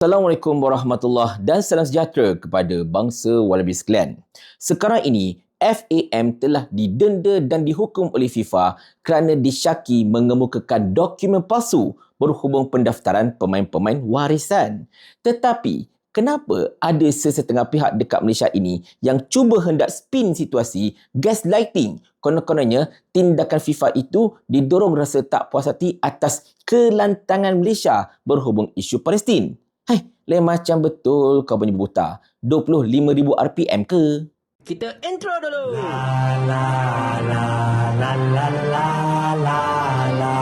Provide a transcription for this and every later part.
Assalamualaikum warahmatullahi dan salam sejahtera kepada bangsa Wallaby sekalian. Sekarang ini, FAM telah didenda dan dihukum oleh FIFA kerana disyaki mengemukakan dokumen palsu berhubung pendaftaran pemain-pemain warisan. Tetapi, kenapa ada sesetengah pihak dekat Malaysia ini yang cuba hendak spin situasi gaslighting konon-kononnya tindakan FIFA itu didorong rasa tak puas hati atas kelantangan Malaysia berhubung isu Palestin. Hai, lain macam betul kau punya buta. 25,000 RPM ke? Kita intro dulu. La la la la la la la la.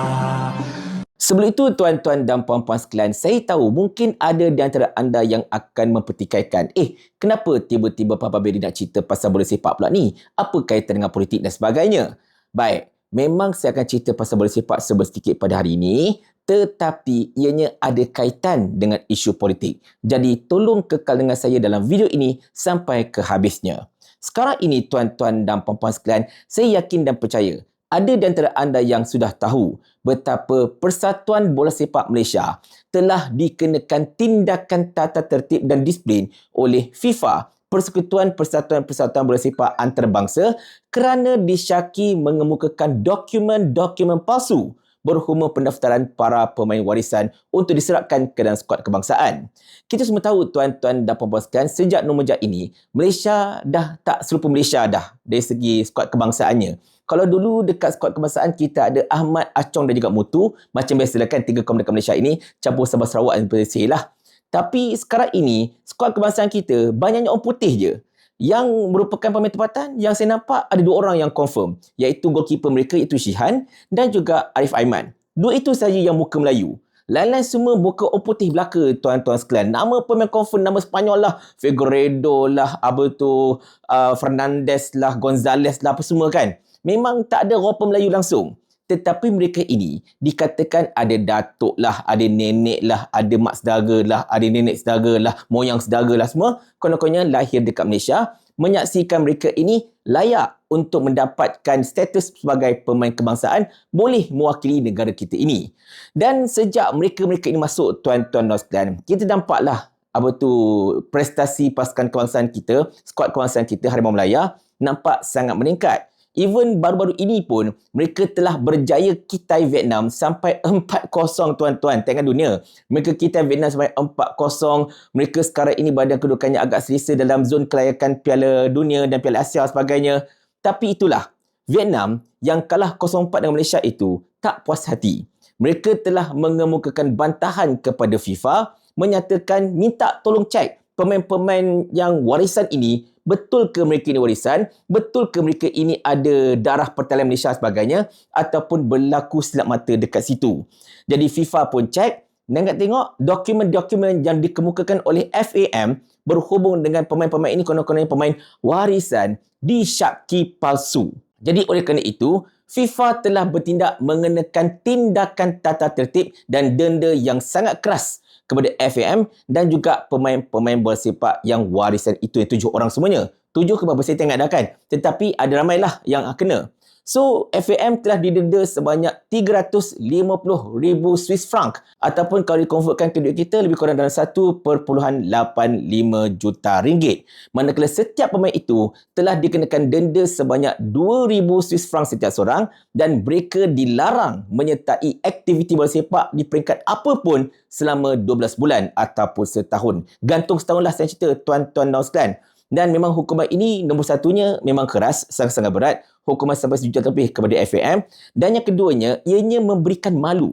Sebelum itu, tuan-tuan dan puan-puan sekalian, saya tahu mungkin ada di antara anda yang akan mempertikaikan, eh, kenapa tiba-tiba Papa Beri nak cerita pasal bola sepak pula ni? Apa kaitan dengan politik dan sebagainya? Baik, memang saya akan cerita pasal bola sepak sedikit pada hari ini, tetapi ianya ada kaitan dengan isu politik. Jadi tolong kekal dengan saya dalam video ini sampai ke habisnya. Sekarang ini tuan-tuan dan puan-puan sekalian, saya yakin dan percaya ada di antara anda yang sudah tahu betapa Persatuan Bola Sepak Malaysia telah dikenakan tindakan tata tertib dan disiplin oleh FIFA Persekutuan Persatuan-Persatuan Bola Sepak Antarabangsa kerana disyaki mengemukakan dokumen-dokumen palsu berhubung pendaftaran para pemain warisan untuk diserapkan ke dalam skuad kebangsaan. Kita semua tahu tuan-tuan dan puan-puan sejak nomor ini Malaysia dah tak serupa Malaysia dah dari segi skuad kebangsaannya. Kalau dulu dekat skuad kebangsaan kita ada Ahmad, Acong dan juga Mutu, macam biasa kan tiga kaum Malaysia ini campur Sabah Sarawak dan Persia lah. Tapi sekarang ini skuad kebangsaan kita banyaknya orang putih je yang merupakan pemain tempatan yang saya nampak ada dua orang yang confirm iaitu goalkeeper mereka iaitu Shihan dan juga Arif Aiman. Dua itu saja yang muka Melayu. Lain-lain semua muka orang putih belaka tuan-tuan sekalian. Nama pemain confirm nama Sepanyol lah. Figueredo lah, apa tu, uh, Fernandez lah, Gonzales lah, apa semua kan. Memang tak ada orang Melayu langsung. Tetapi mereka ini dikatakan ada datuk lah, ada nenek lah, ada mak sedara lah, ada nenek sedara lah, moyang sedara lah semua. Konon-kononnya lahir dekat Malaysia. Menyaksikan mereka ini layak untuk mendapatkan status sebagai pemain kebangsaan boleh mewakili negara kita ini. Dan sejak mereka-mereka ini masuk tuan-tuan sekalian, kita nampaklah apa tu prestasi pasukan kebangsaan kita, skuad kebangsaan kita Harimau Melaya nampak sangat meningkat. Even baru-baru ini pun mereka telah berjaya kitai Vietnam sampai 4-0 tuan-tuan tengah dunia. Mereka kitai Vietnam sampai 4-0. Mereka sekarang ini badan kedudukannya agak selesa dalam zon kelayakan Piala Dunia dan Piala Asia sebagainya. Tapi itulah Vietnam yang kalah 0-4 dengan Malaysia itu tak puas hati. Mereka telah mengemukakan bantahan kepada FIFA menyatakan minta tolong cek pemain-pemain yang warisan ini betul ke mereka ini warisan, betul ke mereka ini ada darah pertalian Malaysia sebagainya ataupun berlaku silap mata dekat situ. Jadi FIFA pun cek nak tengok dokumen-dokumen yang dikemukakan oleh FAM berhubung dengan pemain-pemain ini konon-konon pemain warisan disyaki palsu. Jadi oleh kerana itu, FIFA telah bertindak mengenakan tindakan tata tertib dan denda yang sangat keras kepada FAM dan juga pemain-pemain bola sepak yang warisan itu yang tujuh orang semuanya. Tujuh ke berapa saya tengok dah kan. Tetapi ada ramailah yang kena. So, FAM telah didenda sebanyak 350,000 Swiss franc ataupun kalau dikonvertkan ke duit kita lebih kurang dalam 1.85 juta ringgit. Manakala setiap pemain itu telah dikenakan denda sebanyak 2,000 Swiss franc setiap seorang dan mereka dilarang menyertai aktiviti bola sepak di peringkat apapun selama 12 bulan ataupun setahun. Gantung setahunlah saya cerita tuan-tuan dan sekalian. Dan memang hukuman ini nombor satunya memang keras, sangat-sangat berat. Hukuman sampai sejuta lebih kepada FAM. Dan yang keduanya, ianya memberikan malu.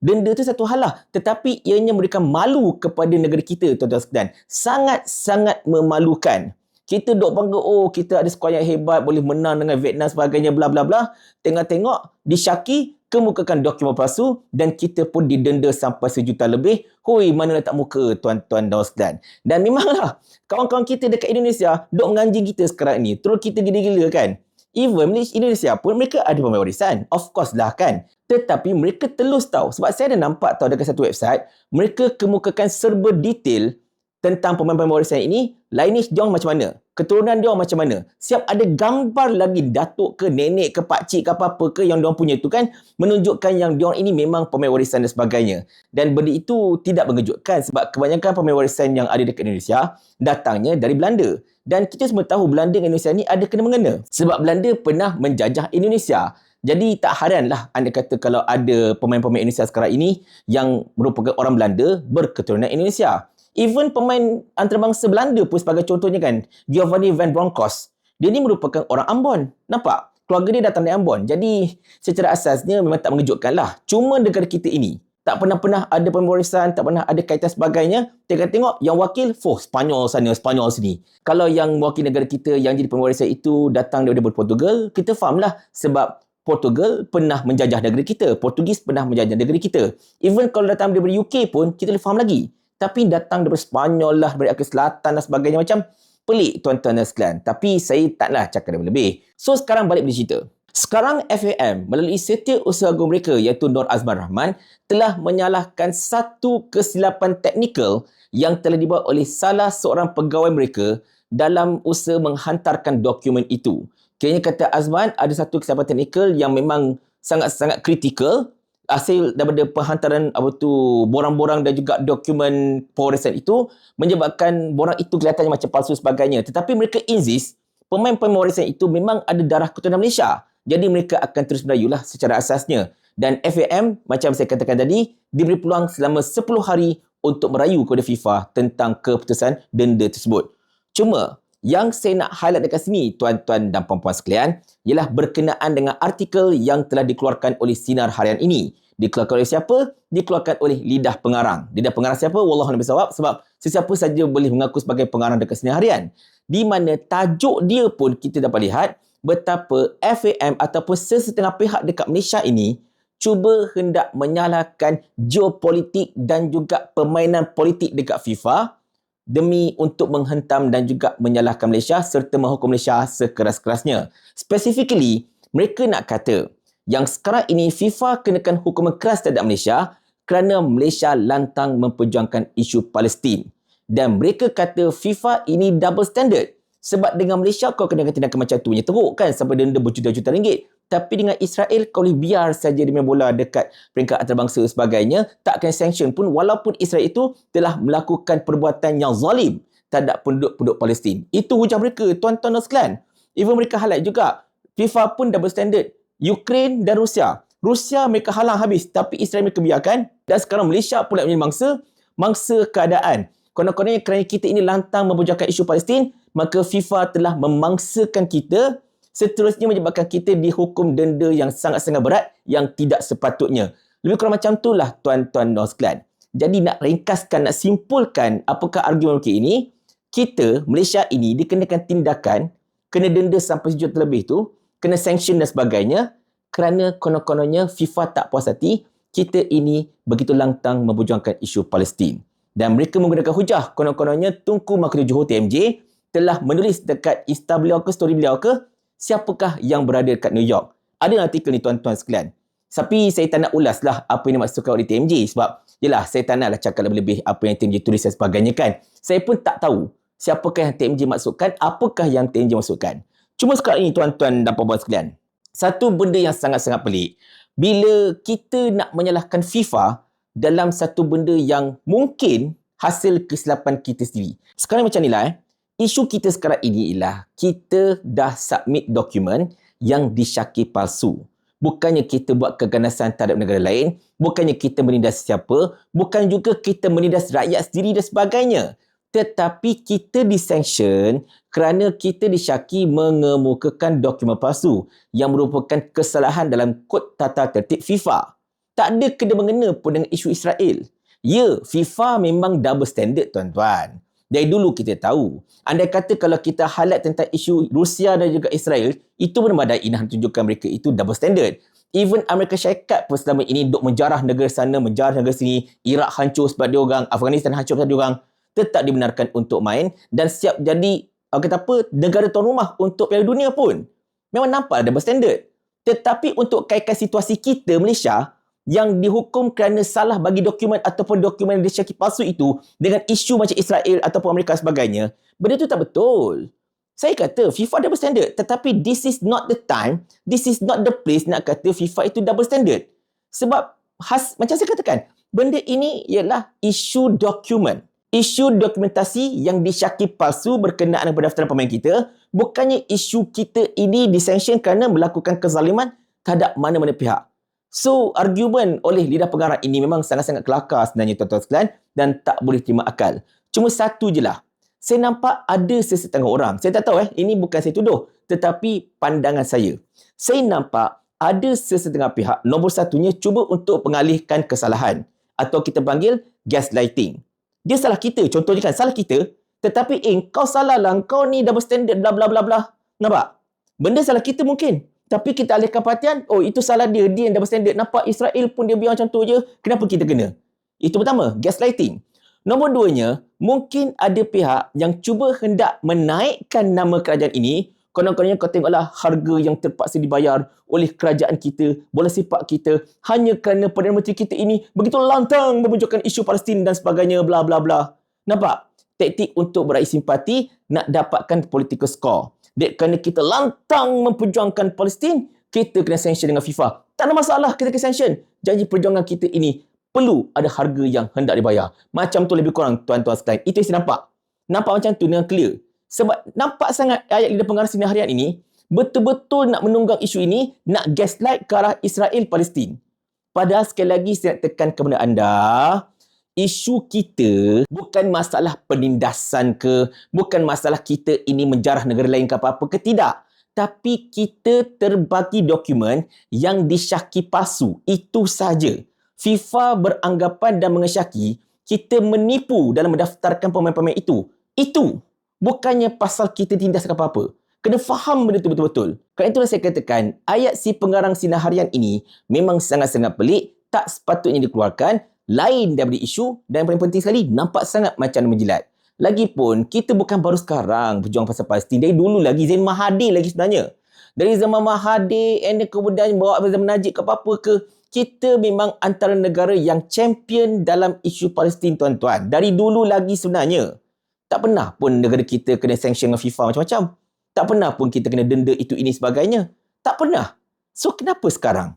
Denda itu satu hal lah. Tetapi ianya memberikan malu kepada negara kita, tuan-tuan sekalian. Sangat-sangat memalukan. Kita dok bangga, oh kita ada skuad yang hebat, boleh menang dengan Vietnam sebagainya, bla bla bla. Tengok-tengok, disyaki, kemukakan dokumen palsu dan kita pun didenda sampai sejuta lebih. Hui, mana letak muka tuan-tuan dan sekalian. Dan memanglah, kawan-kawan kita dekat Indonesia dok menganjing kita sekarang ni. Terus kita gila-gila kan. Even Indonesia pun mereka ada pemain warisan. Of course lah kan. Tetapi mereka telus tahu. Sebab saya ada nampak tahu dekat satu website, mereka kemukakan serba detail tentang pemain-pemain warisan ini, lineage dia macam mana? Keturunan dia macam mana? Siap ada gambar lagi datuk ke nenek ke pakcik ke apa-apa ke yang dia punya itu kan menunjukkan yang dia ini memang pemain warisan dan sebagainya. Dan benda itu tidak mengejutkan sebab kebanyakan pemain warisan yang ada dekat Indonesia datangnya dari Belanda. Dan kita semua tahu Belanda dan Indonesia ni ada kena mengena. Sebab Belanda pernah menjajah Indonesia. Jadi tak heranlah anda kata kalau ada pemain-pemain Indonesia sekarang ini yang merupakan orang Belanda berketurunan Indonesia. Even pemain antarabangsa Belanda pun sebagai contohnya kan, Giovanni Van Bronckhorst. Dia ni merupakan orang Ambon. Nampak? Keluarga dia datang dari Ambon. Jadi, secara asasnya memang tak mengejutkan lah. Cuma negara kita ini, tak pernah-pernah ada pemeriksaan, tak pernah ada kaitan sebagainya. Tengok-tengok yang wakil, fuh, Spanyol sana, Spanyol sini. Kalau yang wakil negara kita yang jadi pemeriksaan itu datang daripada Portugal, kita faham lah sebab Portugal pernah menjajah negara kita. Portugis pernah menjajah negara kita. Even kalau datang daripada UK pun, kita boleh faham lagi tapi datang dari Spanyol lah, dari Afrika Selatan dan sebagainya macam pelik tuan-tuan dan sekalian. Tapi saya taklah cakap lebih-lebih. So sekarang balik pada cerita. Sekarang FAM melalui setiap usaha agung mereka iaitu Nur Azman Rahman telah menyalahkan satu kesilapan teknikal yang telah dibuat oleh salah seorang pegawai mereka dalam usaha menghantarkan dokumen itu. Kiranya kata Azman ada satu kesilapan teknikal yang memang sangat-sangat kritikal hasil daripada penghantaran apa tu borang-borang dan juga dokumen pemeriksaan itu menyebabkan borang itu kelihatannya macam palsu sebagainya. Tetapi mereka insist pemain-pemain pemeriksaan itu memang ada darah keturunan Malaysia. Jadi mereka akan terus lah secara asasnya. Dan FAM macam saya katakan tadi diberi peluang selama 10 hari untuk merayu kepada FIFA tentang keputusan denda tersebut. Cuma yang saya nak highlight dekat sini, tuan-tuan dan puan-puan sekalian, ialah berkenaan dengan artikel yang telah dikeluarkan oleh Sinar Harian ini. Dikeluarkan oleh siapa? Dikeluarkan oleh Lidah Pengarang. Lidah Pengarang siapa? Wallahualam bisawab. Sebab sesiapa saja boleh mengaku sebagai pengarang dekat Sinar Harian. Di mana tajuk dia pun kita dapat lihat betapa FAM ataupun sesetengah pihak dekat Malaysia ini cuba hendak menyalahkan geopolitik dan juga permainan politik dekat FIFA demi untuk menghentam dan juga menyalahkan Malaysia serta menghukum Malaysia sekeras-kerasnya. Specifically, mereka nak kata yang sekarang ini FIFA kenakan hukuman keras terhadap Malaysia kerana Malaysia lantang memperjuangkan isu Palestin. Dan mereka kata FIFA ini double standard. Sebab dengan Malaysia kau kena tindakan macam tu punya teruk kan sampai denda berjuta-juta ringgit. Tapi dengan Israel kau boleh biar saja dia main bola dekat peringkat antarabangsa sebagainya. Tak kena sanction pun walaupun Israel itu telah melakukan perbuatan yang zalim terhadap penduduk-penduduk Palestin. Itu hujah mereka, tuan-tuan dan sekalian. Even mereka highlight juga, FIFA pun double standard. Ukraine dan Rusia. Rusia mereka halang habis tapi Israel mereka biarkan. Dan sekarang Malaysia pula menjadi mangsa, mangsa keadaan. Konon-kononnya kerana kita ini lantang memperjuangkan isu Palestin, maka FIFA telah memangsakan kita seterusnya menyebabkan kita dihukum denda yang sangat-sangat berat yang tidak sepatutnya. Lebih kurang macam itulah tuan-tuan sekalian. Jadi nak ringkaskan, nak simpulkan apakah argumen kita ini, kita Malaysia ini dikenakan tindakan kena denda sampai sejuta lebih tu, kena sanction dan sebagainya kerana konon-kononnya FIFA tak puas hati kita ini begitu lantang memperjuangkan isu Palestin. Dan mereka menggunakan hujah konon-kononnya Tunku Makhluk Johor TMJ telah menulis dekat Insta beliau ke story beliau ke siapakah yang berada dekat New York. Ada artikel ni tuan-tuan sekalian. Tapi saya tak nak ulas lah apa yang dimaksudkan oleh TMJ sebab yelah saya tak naklah cakap lebih-lebih apa yang TMJ tulis dan sebagainya kan. Saya pun tak tahu siapakah yang TMJ maksudkan, apakah yang TMJ maksudkan. Cuma sekarang ini tuan-tuan dan puan-puan sekalian. Satu benda yang sangat-sangat pelik. Bila kita nak menyalahkan FIFA dalam satu benda yang mungkin hasil kesilapan kita sendiri. Sekarang macam inilah eh isu kita sekarang ini ialah kita dah submit dokumen yang disyaki palsu. Bukannya kita buat keganasan terhadap negara lain, bukannya kita menindas siapa, bukan juga kita menindas rakyat sendiri dan sebagainya. Tetapi kita disanction kerana kita disyaki mengemukakan dokumen palsu yang merupakan kesalahan dalam kod tata tertib FIFA. Tak ada kena mengena pun dengan isu Israel. Ya, FIFA memang double standard tuan-tuan. Dari dulu kita tahu. Anda kata kalau kita highlight tentang isu Rusia dan juga Israel, itu benar-benar inah tunjukkan mereka itu double standard. Even Amerika Syarikat pun selama ini duk menjarah negara sana, menjarah negara sini, Iraq hancur sebab dia orang, Afghanistan hancur sebab dia orang, tetap dibenarkan untuk main dan siap jadi kata apa, negara tuan rumah untuk Piala Dunia pun. Memang nampak double standard. Tetapi untuk kaitkan situasi kita Malaysia, yang dihukum kerana salah bagi dokumen ataupun dokumen yang disyaki palsu itu dengan isu macam Israel ataupun Amerika sebagainya, benda itu tak betul. Saya kata FIFA double standard tetapi this is not the time, this is not the place nak kata FIFA itu double standard. Sebab has, macam saya katakan, benda ini ialah isu dokumen. Isu dokumentasi yang disyaki palsu berkenaan dengan pendaftaran pemain kita bukannya isu kita ini disanction kerana melakukan kezaliman terhadap mana-mana pihak. So, argument oleh lidah pengarah ini memang sangat-sangat kelakar sebenarnya tuan-tuan sekalian dan tak boleh terima akal. Cuma satu je lah. Saya nampak ada sesetengah orang. Saya tak tahu eh, ini bukan saya tuduh. Tetapi pandangan saya. Saya nampak ada sesetengah pihak, nombor satunya cuba untuk pengalihkan kesalahan. Atau kita panggil gaslighting. Dia salah kita. Contohnya kan, salah kita. Tetapi eh, kau salah lah. Kau ni double standard, bla bla bla bla. Nampak? Benda salah kita mungkin. Tapi kita alihkan perhatian, oh itu salah dia, dia yang double standard. Nampak Israel pun dia biar macam tu je, kenapa kita kena? Itu pertama, gaslighting. Nombor duanya, mungkin ada pihak yang cuba hendak menaikkan nama kerajaan ini, konon-kononnya kau tengoklah harga yang terpaksa dibayar oleh kerajaan kita, bola sepak kita, hanya kerana Perdana Menteri kita ini begitu lantang memperjuangkan isu Palestin dan sebagainya, bla bla bla. Nampak? Taktik untuk meraih simpati, nak dapatkan political score. Dek kerana kita lantang memperjuangkan Palestin, kita kena sanction dengan FIFA. Tak ada masalah kita kena sanction. Janji perjuangan kita ini perlu ada harga yang hendak dibayar. Macam tu lebih kurang tuan-tuan sekalian. Itu yang saya nampak. Nampak macam tu dengan clear. Sebab nampak sangat ayat lidah pengarah sinar harian ini betul-betul nak menunggang isu ini, nak gaslight ke arah Israel Palestin. Padahal sekali lagi saya nak tekan kepada anda, isu kita bukan masalah penindasan ke, bukan masalah kita ini menjarah negara lain ke apa-apa ke, tidak. Tapi kita terbagi dokumen yang disyaki palsu. Itu saja. FIFA beranggapan dan mengesyaki kita menipu dalam mendaftarkan pemain-pemain itu. Itu. Bukannya pasal kita tindas ke apa-apa. Kena faham benda itu betul-betul. Kerana itulah saya katakan, ayat si pengarang sinar harian ini memang sangat-sangat pelik, tak sepatutnya dikeluarkan lain daripada isu dan paling penting sekali nampak sangat macam menjilat. Lagipun kita bukan baru sekarang berjuang pasal Palestin. Dari dulu lagi Zain Mahathir lagi sebenarnya. Dari zaman Mahathir and kemudian bawa zaman Najib ke apa-apa ke kita memang antara negara yang champion dalam isu Palestin tuan-tuan. Dari dulu lagi sebenarnya. Tak pernah pun negara kita kena sanction dengan FIFA macam-macam. Tak pernah pun kita kena denda itu ini sebagainya. Tak pernah. So kenapa sekarang?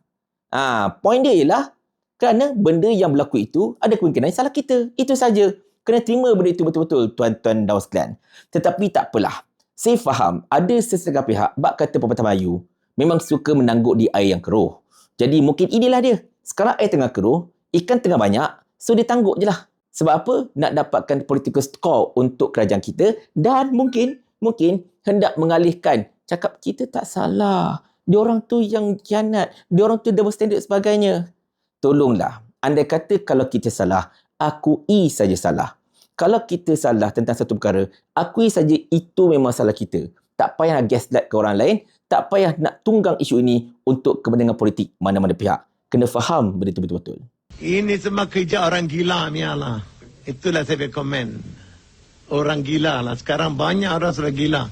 Ah, point dia ialah kerana benda yang berlaku itu ada kemungkinan salah kita. Itu saja. Kena terima benda itu betul-betul tuan-tuan dan sekalian. Tetapi tak apalah. Saya faham ada sesetengah pihak bak kata pepatah Melayu memang suka menangguk di air yang keruh. Jadi mungkin inilah dia. Sekarang air tengah keruh, ikan tengah banyak, so dia tangguk je lah. Sebab apa? Nak dapatkan political score untuk kerajaan kita dan mungkin, mungkin hendak mengalihkan. Cakap kita tak salah. Diorang tu yang kianat. Diorang tu double standard sebagainya tolonglah. Anda kata kalau kita salah, akui saja salah. Kalau kita salah tentang satu perkara, akui saja itu memang salah kita. Tak payah nak gaslight ke orang lain, tak payah nak tunggang isu ini untuk kepentingan politik mana-mana pihak. Kena faham benda itu betul-betul. Ini semua kerja orang gila ni lah. Itulah saya komen. Orang gila lah. Sekarang banyak orang sudah gila.